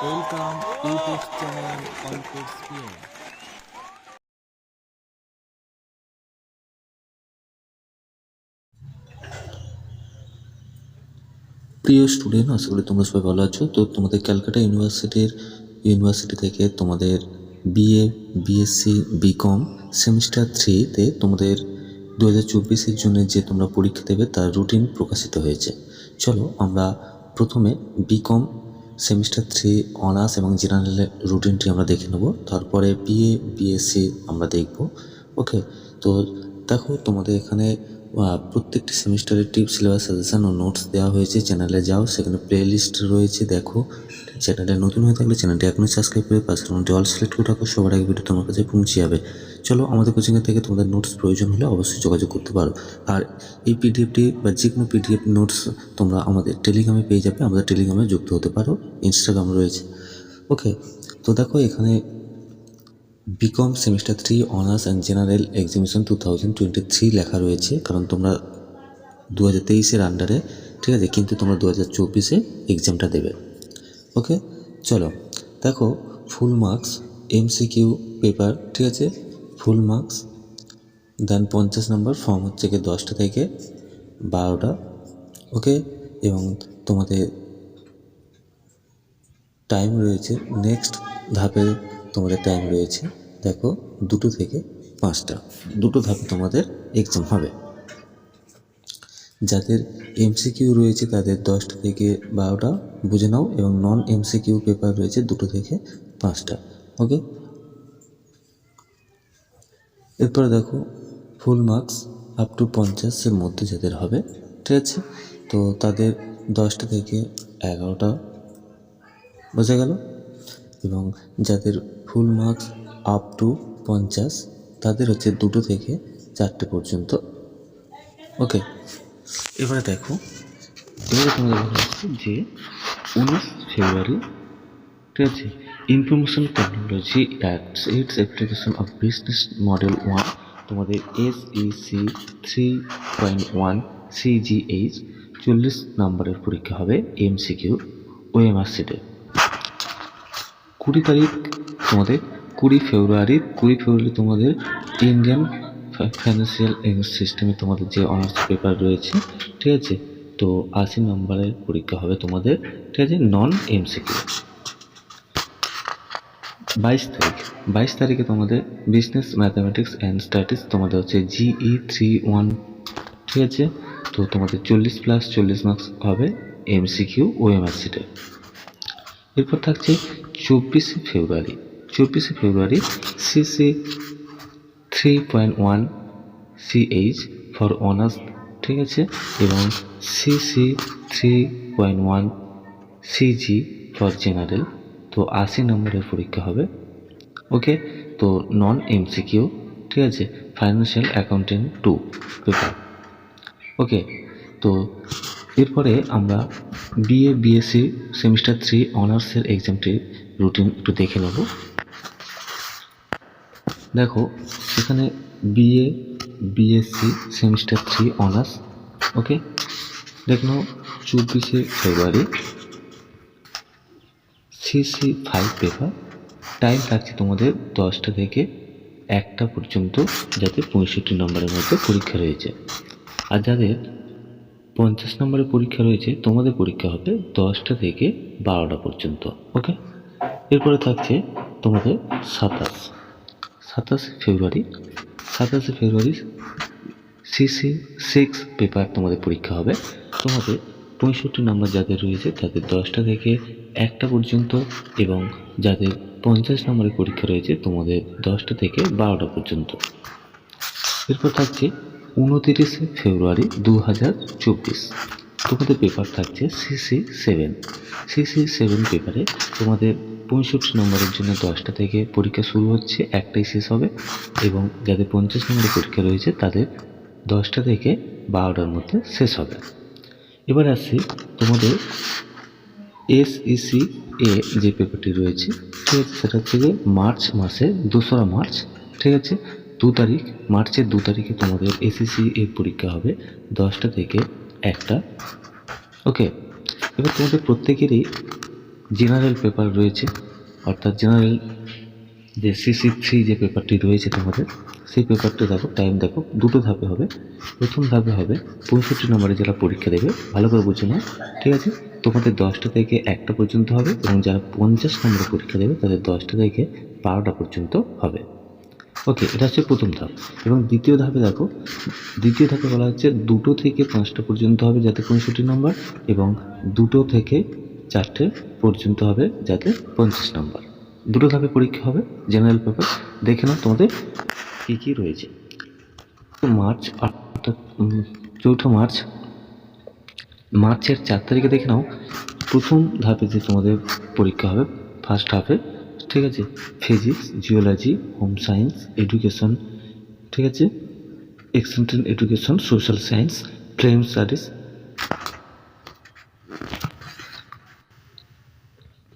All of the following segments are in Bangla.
প্রিয় স্টুডেন্ট, আশা করি তোমরা সবাই ভালো আছো। তো তোমাদের ক্যালকাটা ইউনিভার্সিটির, ইউনিভার্সিটি থেকে তোমাদের বিএ বিএসসি বিকম সেমিস্টার থ্রিতে তোমাদের দু হাজার চব্বিশের জন্য যে তোমরা পরীক্ষা দেবে, তার রুটিন প্রকাশিত হয়েছে। চলো আমরা প্রথমে বিকম সেমিস্টার থ্রি অনার্স এবং জেনারেলের রুটিনটি আমরা দেখে নেব। তারপরে বিএ বিএসসি আমরা দেখব। ওকে তো দেখো তোমাদের এখানে প্রত্যেকটি সেমিস্টারের টিপ, সিলেবাস, সাজেশান ও নোটস দেওয়া হয়েছে। চ্যানেলে যাও, সেখানে প্লে লিস্ট রয়েছে, দেখো। চ্যানেলে নতুন হয়ে থাকলে চ্যানেলটি এখনই সাবস্ক্রাইব করে পাশে নোটটি অল সিলেক্ট করে রাখো, সবার আগে ভিডিও তোমার কাছে পৌঁছে যাবে। চলো, আমাদের কোচিংয়ের থেকে তোমাদের নোটস প্রয়োজন হলে অবশ্যই যোগাযোগ করতে পারো। আর এই পিডিএফটি বা যে কোনো পিডিএফ নোটস তোমরা আমাদের টেলিগ্রামে পেয়ে যাবে, আমাদের টেলিগ্রামে যুক্ত হতে পারো ইনস্টাগ্রাম রয়েছে। ওকে তো দেখো এখানে B com semester three honours and general examination two thousand twenty three লেখা রয়েছে, কারণ তোমরা দু হাজার তেইশের আন্ডারে ঠিক আছে, কিন্তু তোমরা দু হাজার চব্বিশে এক্সামটা দেবে। ওকে চলো, দেখো ফুল মার্কস এমসিকিউ পেপার ঠিক আছে? ফুল মার্কস দেন পঞ্চাশ নম্বর ফর্ম হচ্ছে গিয়ে দশটা থেকে বারোটা। ওকে এবং তোমাদের টাইম রয়েছে নেক্সট ধাপে তোমাদের টাইম রয়েছে, দেখো, দুটো থেকে পাঁচটা। দুটো ধাপে তোমাদের এক্সাম হবে। যাদের এমসিকিউ রয়েছে, তাদের দশটা থেকে বারোটা বুঝে নাও এবং নন এমসিকিউ পেপার রয়েছে, দুটো থেকে পাঁচটা ওকে এরপরে দেখো ফুল মার্কস আপ টু পঞ্চাশের মধ্যে যাদের হবে, ঠিক আছে? তো তাদের দশটা থেকে এগারোটা বোঝা গেল? এবং যাদের ফুল মার্কস আপ টু পঞ্চাশ, তাদের হচ্ছে দুটো থেকে চারটে পর্যন্ত। ওকে, এবারে দেখো, এবারে তোমাদের যে উনিশ ফেব্রুয়ারি, ঠিক আছে information technology act its application of business model one তোমাদের S E C three point one CGH চল্লিশ নম্বরের পরীক্ষা হবে এমসিকিউ ওএমআর সিটে কুড়ি তারিখ তোমাদের কুড়ি ফেব্রুয়ারি কুড়ি ফেব্রুয়ারি তোমাদের ইন্ডিয়ান ফাইন্যান্সিয়াল সিস্টেমে তোমাদের যে অনার্স পেপার রয়েছে, ঠিক আছে? তো আশি নম্বরের পরীক্ষা হবে তোমাদের, ঠিক আছে? নন এমসিকিউ বাইশ তারিখ, বাইশ তারিখে তোমাদের বিজনেস ম্যাথামেটিক্স অ্যান্ড স্ট্যাটিক্স তোমাদের হচ্ছে জিই থ্রি ওয়ান ঠিক আছে? তো তোমাদের চল্লিশ প্লাস চল্লিশ মার্কস হবে এমসিকিউ ও এমআরসিটে এরপর থাকছে চব্বিশে ফেব্রুয়ারি চব্বিশে ফেব্রুয়ারি CC three point one CH for honours ঠিক আছে? এবং CC three point one CG for general তো আশি নম্বরের পরীক্ষা হবে। ওকে তো নন এমসিকিউ ঠিক আছে? Financial accountant two paper okay তো এরপরে আমরা বিএ বিএসসি সেমিস্টার থ্রি অনার্সের এক্সামটির রুটিন একটু দেখে নেব। দেখো, এখানে BA BSc semester three honours okay দেখ নাও, চব্বিশে ফেব্রুয়ারি সিসি ফাইভ পেপার টাইম থাকছে তোমাদের দশটা থেকে একটা পর্যন্ত, যাতে পঁয়ষট্টি নম্বরের মধ্যে পরীক্ষা রয়েছে। আর যাদের পঞ্চাশ নম্বরের পরীক্ষা রয়েছে, তোমাদের পরীক্ষা হবে দশটা থেকে বারোটা পর্যন্ত ওকে এরপরে থাকছে তোমাদের সাতাশ। সাতাশে ফেব্রুয়ারি সাতাশে ফেব্রুয়ারি সিসি সিক্স পেপার তোমাদের পরীক্ষা হবে। তোমাদের পঁয়ষট্টি নম্বর যাদের রয়েছে, তাদের দশটা থেকে একটা পর্যন্ত এবং যাদের পঞ্চাশ নম্বরের পরীক্ষা রয়েছে, তোমাদের দশটা থেকে বারোটা পর্যন্ত। এরপর থাকছে উনতিরিশে ফেব্রুয়ারি দু হাজার চব্বিশ। তোমাদের পেপার থাকছে সিসি সেভেন সিসি সেভেন পেপারে তোমাদের পঁয়ষট্টি নম্বরের জন্য দশটা থেকে পরীক্ষা শুরু হচ্ছে, একটাই শেষ হবে এবং যাদের পঞ্চাশ নম্বরের পরীক্ষা রয়েছে তাদের দশটা থেকে বারোটার মধ্যে শেষ হবে। এবার আসছি তোমাদের এসইসি এ যে পেপারটি রয়েছে, ঠিক আছে? সেটা হচ্ছে মার্চ মাসে দোসরা মার্চ, ঠিক আছে? দু তারিখ, মার্চের দু তারিখে তোমাদের এসিসি এর পরীক্ষা হবে, দশটা থেকে একটা। ওকে? এবার তোমাদের প্রত্যেকেরই জেনারেল পেপার রয়েছে, অর্থাৎ জেনারেল যে সিসি থ্রি যে পেপারটি রয়েছে তোমাদের, সেই পেপারটি দেখো টাইম দেখো, দুটো ধাপে হবে। প্রথম ধাপে হবে পঁয়ষট্টি নম্বরে যারা পরীক্ষা দেবে, ভালো করে বুঝে নাও, ঠিক আছে? তোমাদের দশটা থেকে একটা পর্যন্ত হবে এবং যারা পঞ্চাশ নম্বরে পরীক্ষা দেবে, তাদের দশটা থেকে বারোটা পর্যন্ত হবে। ওকে এটা হচ্ছে প্রথম ধাপ। এবং দ্বিতীয় ধাপে দেখো, দ্বিতীয় ধাপে বলা হচ্ছে দুটো থেকে পাঁচটা পর্যন্ত হবে যাতে পঁয়ষট্টি নম্বর এবং দুটো থেকে চারটে পর্যন্ত হবে যাতে পঞ্চাশ নম্বর। দুটো ধাপে পরীক্ষা হবে জেনারেল পেপার দেখে নাও তোমাদের কী কী রয়েছে। মার্চ অর্থাৎ চৌঠা মার্চ। মার্চের চার তারিখে দেখে নাও, প্রথম ধাপে যে তোমাদের পরীক্ষা হবে ফার্স্ট হাফে ঠিক আছে? Physics geology home science education ঠিক আছে? Extension education social science flame studies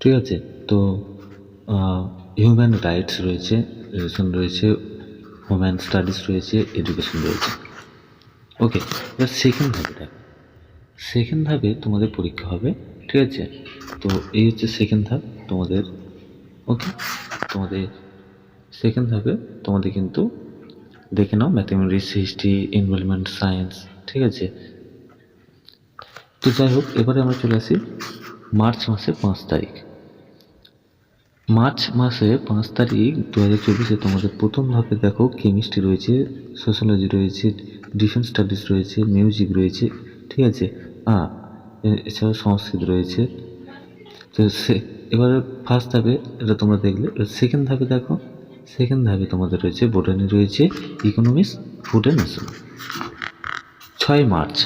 ঠিক আছে? তো হিউম্যান রাইটস রয়েছে রিলেশন রয়েছে হোম্যান স্টাডিজ রয়েছে এডুকেশন রয়েছে। ওকে এবার সেকেন্ড ধাপে সেকেন্ড ধাপে তোমাদের পরীক্ষা হবে, ঠিক আছে? তো এই হচ্ছে সেকেন্ড ধাপ তোমাদের ওকে তোমাদের সেকেন্ড ধাপে তোমাদের কিন্তু দেখে নাও ম্যাথমেটিক্স হিস্ট্রি এনভায়রনমেন্ট সায়েন্স ঠিক আছে? তো যাই হোক, এবারে আমরা চলে আসি মার্চ মাসে পাঁচ তারিখ। মার্চ মাসে পাঁচ তারিখ দু হাজার চব্বিশে তোমাদের প্রথম ধাপে দেখো কেমিস্ট্রি রয়েছে, সোশ্যোলজি রয়েছে, ডিফেন্স স্টাডিজ রয়েছে, মিউজিক রয়েছে, ঠিক আছে? হ্যাঁ এছাড়াও সংস্কৃত রয়েছে। তো সে, এবারে ফার্স্ট ধাপে এটা তোমরা দেখলে সেকেন্ড ধাপে দেখো সেকেন্ড ধাপে তোমাদের রয়েছে বোটানি রয়েছে ইকোনমিক্স ফুড অ্যান্ড ছয় মার্চ,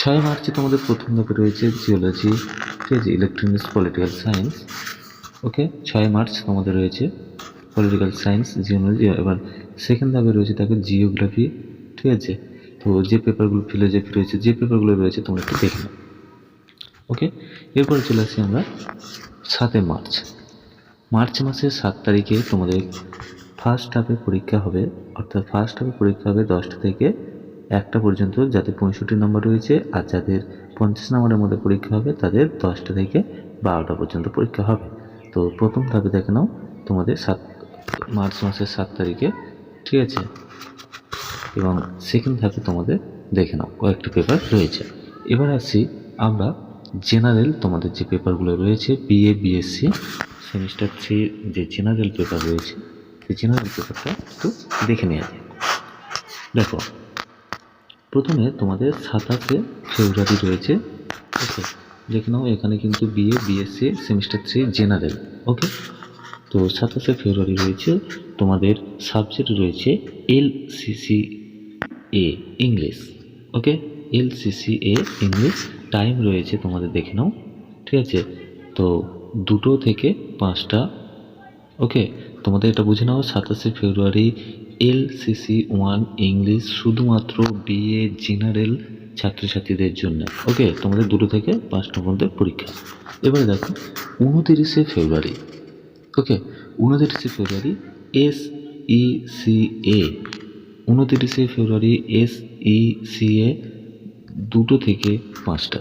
ছয় মার্চে তোমাদের প্রথম ধাপে রয়েছে জিওলজি ঠিক আছে? ইলেকট্রনিক্স পলিটিক্যাল সায়েন্স ওকে, ছয় মার্চ তোমাদের রয়েছে। পলিটিক্যাল সায়েন্স জিওলজি এবার সেকেন্ড ধাপে রয়েছে তাকে জিওগ্রাফি ঠিক আছে? তো যে পেপারগুলো ফিলোজফি রয়েছে যে পেপারগুলো রয়েছে তোমরা একটু দেখে নাও। ওকে এরপরে চলে আসি আমরা সাতই মার্চ। মার্চ মাসের সাত তারিখে তোমাদের ফার্স্ট হাফে পরীক্ষা হবে, অর্থাৎ ফার্স্ট হাফে পরীক্ষা হবে দশটা থেকে একটা পর্যন্ত যাদের পঁয়ষট্টি নম্বর রয়েছে, আর যাদের পঞ্চাশ নম্বরের মধ্যে পরীক্ষা হবে, তাদের দশটা থেকে বারোটা পর্যন্ত পরীক্ষা হবে। তো প্রথম ধাপে দেখে নাও তোমাদের সাত, মার্চ মাসের সাত তারিখে, ঠিক আছে? এবং সেকেন্ড ধাপে তোমাদের দেখে নাও, কয়েকটি পেপার রয়েছে। এবার আসি আমরা জেনারেল তোমাদের যে পেপারগুলো রয়েছে বিএ বিএসসি সেমিস্টার থ্রি যে জেনারেল পেপার রয়েছে, সেই জেনারেল পেপারটা একটু দেখে নেওয়া যায় দেখো, প্রথমে তোমাদের সাতাশে ফেব্রুয়ারি রয়েছে ওকে দেখে নাও, এখানে কিন্তু BA BSc semester three general okay তো সাতাশে ফেব্রুয়ারি রয়েছে, তোমাদের সাবজেক্ট রয়েছে L A English okay L A English time রয়েছে তোমাদের দেখে নাও, ঠিক আছে? তো দুটো থেকে পাঁচটা ওকে তোমাদের এটা বুঝে নাও, সাতাশে February L CC one English শুধুমাত্র বিএ জেনারেল ছাত্রছাত্রীদের জন্য। ওকে তোমাদের দুটো থেকে পাঁচটার মধ্যে পরীক্ষা। এবারে দেখো, উনতিরিশে ফেব্রুয়ারি। ওকে উনতিরিশে ফেব্রুয়ারি এস ই সি এ উনতিরিশে ফেব্রুয়ারি এস ই সি এ দুটো থেকে পাঁচটা।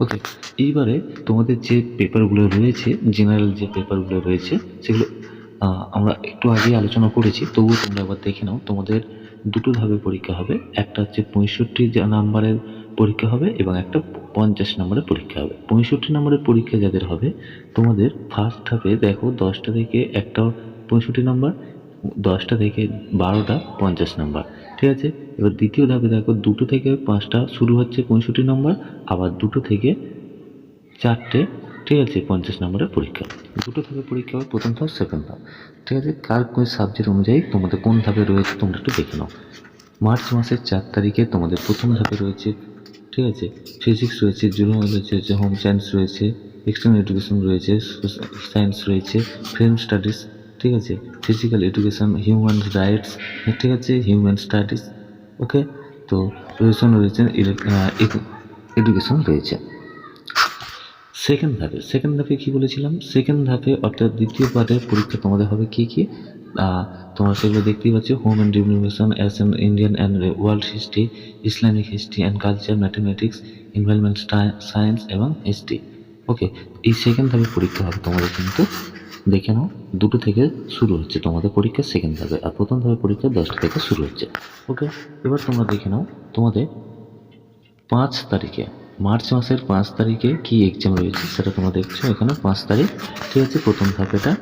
ওকে এইবারে তোমাদের যে পেপারগুলো রয়েছে জেনারেল যে পেপারগুলো রয়েছে, সেগুলো আমরা একটু আগে আলোচনা করেছি, তবুও তোমরা একবার দেখে নাও। তোমাদের দুটো ধাপে পরীক্ষা হবে। একটা হচ্ছে পঁয়ষট্টি নাম্বারের পরীক্ষা হবে এবং একটা পঞ্চাশ নম্বরের পরীক্ষা হবে। পঁয়ষট্টি নম্বরের পরীক্ষা যাদের হবে, তোমাদের ফার্স্ট ধাপে দেখো দশটা থেকে একটা পঁয়ষট্টি নম্বর, দশটা থেকে বারোটা পঞ্চাশ নম্বর। ঠিক আছে? এবার দ্বিতীয় ধাপে দেখো দুটো থেকে পাঁচটা শুরু হচ্ছে পঁয়ষট্টি নম্বর, আবার দুটো থেকে চারটে ঠিক আছে, পঞ্চাশ নম্বরের পরীক্ষা। দুটো ধাপে পরীক্ষা হবে প্রথম ধাপ সেকেন্ড ধাপ। ঠিক আছে, কার কোন সাবজেক্ট অনুযায়ী তোমাদের কোন ধাপে রয়েছে তোমরা একটু দেখে নাও। মার্চ মাসের চার তারিখে তোমাদের প্রথম ধাপে রয়েছে, ঠিক আছে ফিজিক্স রয়েছে জুলজি রয়েছে হোম সায়েন্স রয়েছে এক্সটার্নাল এডুকেশন রয়েছে সায়েন্স রয়েছে ফিল্ম স্টাডিজ ঠিক আছে ফিজিক্যাল এডুকেশন হিউম্যান রাইটস ঠিক আছে হিউম্যান স্টাডিজ ওকে তো রয়েছে এডুকেশন রয়েছে। সেকেন্ড ধাপে সেকেন্ড ধাপে কী বলেছিলাম? সেকেন্ড ধাপে অর্থাৎ দ্বিতীয় পার্টের পরীক্ষা তোমাদের হবে কী কী? তোমরা সেগুলো দেখতেই পাচ্ছ home and divination as an Indian and world history Islamic history and culture mathematics environment science এবং হিস্ট্রি ওকে এই সেকেন্ড ধাপে পরীক্ষা হবে তোমাদের কিন্তু। দেখে নাও, দুটো থেকে শুরু হচ্ছে তোমাদের পরীক্ষা সেকেন্ড ধাপে আর প্রথম ধাপে পরীক্ষা দশটা থেকে শুরু হচ্ছে। ওকে এবার তোমরা দেখে নাও, তোমাদের পাঁচ তারিখে মার্চ মাসের পাঁচ তারিখে কি এক্সাম রয়েছে সেটা তোমরা দেখছ এখানে, পাঁচ তারিখ। ঠিক আছে, প্রথম ধাপ এটা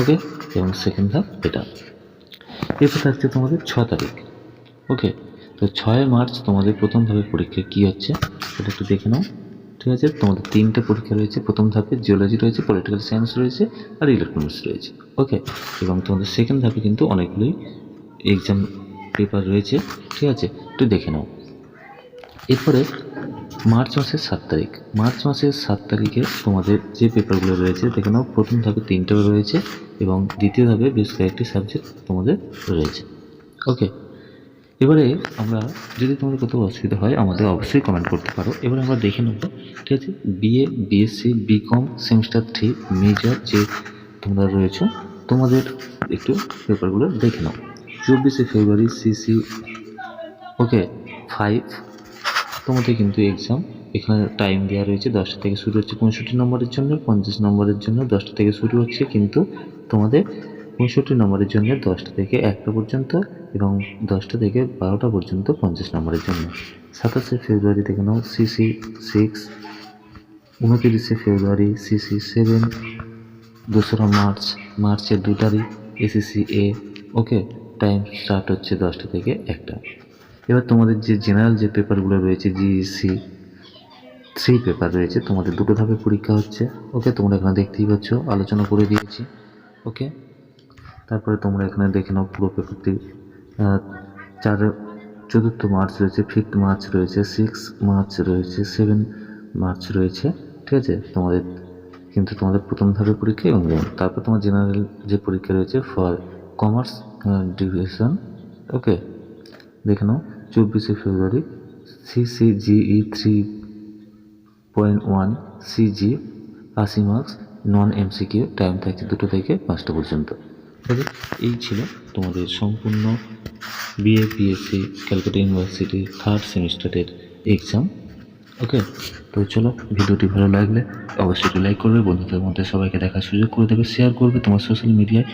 ওকে এবং সেকেন্ড ধাপ এটা। এরপর থাকছে তোমাদের ছ তারিখ ওকে তো ছয় মার্চ তোমাদের প্রথম ধাপে পরীক্ষা কী হচ্ছে সেটা একটু দেখে নাও। ঠিক আছে, তোমাদের তিনটে পরীক্ষা রয়েছে। প্রথম ধাপে জিওলজি রয়েছে পলিটিক্যাল সায়েন্স রয়েছে আর ইলেকট্রনিক্স রয়েছে ওকে এবং তোমাদের সেকেন্ড ধাপে কিন্তু অনেকগুলোই এক্সাম পেপার রয়েছে, ঠিক আছে? একটু দেখে নাও। এরপরে মার্চ মাসের সাত তারিখ। মার্চ মাসের সাত তারিখে তোমাদের যে পেপারগুলো রয়েছে, দেখে নাও, প্রথম ধাপে তিনটে রয়েছে এবং দ্বিতীয় ধাপে বেশ কয়েকটি সাবজেক্ট তোমাদের রয়েছে। ওকে এবারে আমরা, যদি তোমাদের কোথাও অসুবিধা হয়, আমাদের অবশ্যই কমেন্ট করতে পারো। এবারে আমরা দেখে নেব, ঠিক আছে? BA BSc BCom semester three major যে তোমরা রয়েছো, তোমাদের একটু পেপারগুলো দেখে নাও। চব্বিশে ফেব্রুয়ারি সিসি ওকে ফাইভ তোমাদের কিন্তু এক্সাম এখানে টাইম দেওয়া রয়েছে দশটা থেকে শুরু হচ্ছে পঁয়ষট্টি নম্বরের জন্য, পঞ্চাশ নম্বরের জন্য দশটা থেকে শুরু হচ্ছে কিন্তু তোমাদের পঁয়ষট্টি নম্বরের জন্য দশটা থেকে একটা পর্যন্ত এবং দশটা থেকে বারোটা পর্যন্ত পঞ্চাশ নম্বরের জন্য। সাতাশে ফেব্রুয়ারি থেকে নাও, সিসি সিক্স উনতিরিশে ফেব্রুয়ারি, সিসি সেভেন দোসরা মার্চ, মার্চের দু তারিখ SEC A okay time start হচ্ছে দশটা থেকে একটা। এবার তোমাদের যে জেনারেল যে পেপারগুলো রয়েছে জিইসি থ্রি পেপার রয়েছে, তোমাদের দুটো ধাপে পরীক্ষা হচ্ছে। ওকে তোমরা এখানে দেখতেই পাচ্ছ, আলোচনা করে দিয়েছি। ওকে তারপরে তোমরা এখানে দেখে নাও পুরো পেপারটি চার, চতুর্থ মার্চ রয়েছে ফিফথ মার্চ রয়েছে সিক্স মার্চ রয়েছে সেভেন মার্চ রয়েছে। ঠিক আছে? তোমাদের, কিন্তু তোমাদের প্রথম ধাপে পরীক্ষা এবং তারপর তোমার জেনারেল যে পরীক্ষা রয়েছে ফর কমার্স ডিভিশন ওকে দেখে নাও। চব্বিশে February CCGE three point one CG আশি মার্কস নন এমসিকিউ টাইম থাকছে দুটো থেকে পাঁচটা পর্যন্ত। এই ছিল তোমাদের সম্পূর্ণ BA BSc Calcutta university third সেমিস্টারের এক্সাম ওকে তো চলো, ভিডিওটি ভালো লাগলে অবশ্যই লাইক করবে, বন্ধুদের মধ্যে সবাইকে দেখার সুযোগ করে দেবে শেয়ার করবে তোমার সোশ্যাল মিডিয়ায়